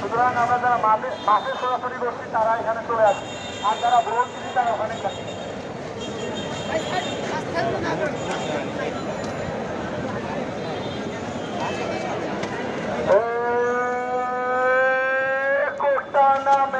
সুতরাং আমরা যারা মাঠে মাঠে সরাসরি করছি তারা এখানে চলে আসি। আর যারা ভোট দিচ্ছি তারা ওখানে থাকি। Amen.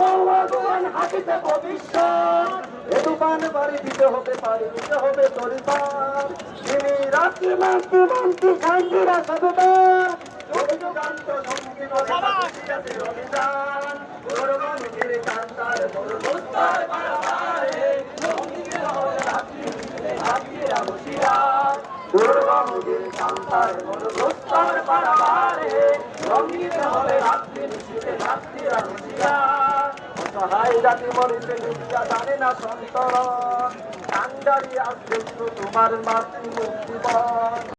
হওয়া জোয়ান হাতিতে ভবিষ্যৎ এ বাড়ি দিতে হবে পারি দিতে হবে তরিপার তিনি রাত্রি মান্তি মান্তি যুগান্ত কান্তার হলে রাত্রি কান্তার রাত্রি রাত্রিরা অসহায় জাতি মরিতে দুনিয়া জানে না সন্তরণ। কান্ডারি আসবে তোমার মাতৃ মুক্তিবন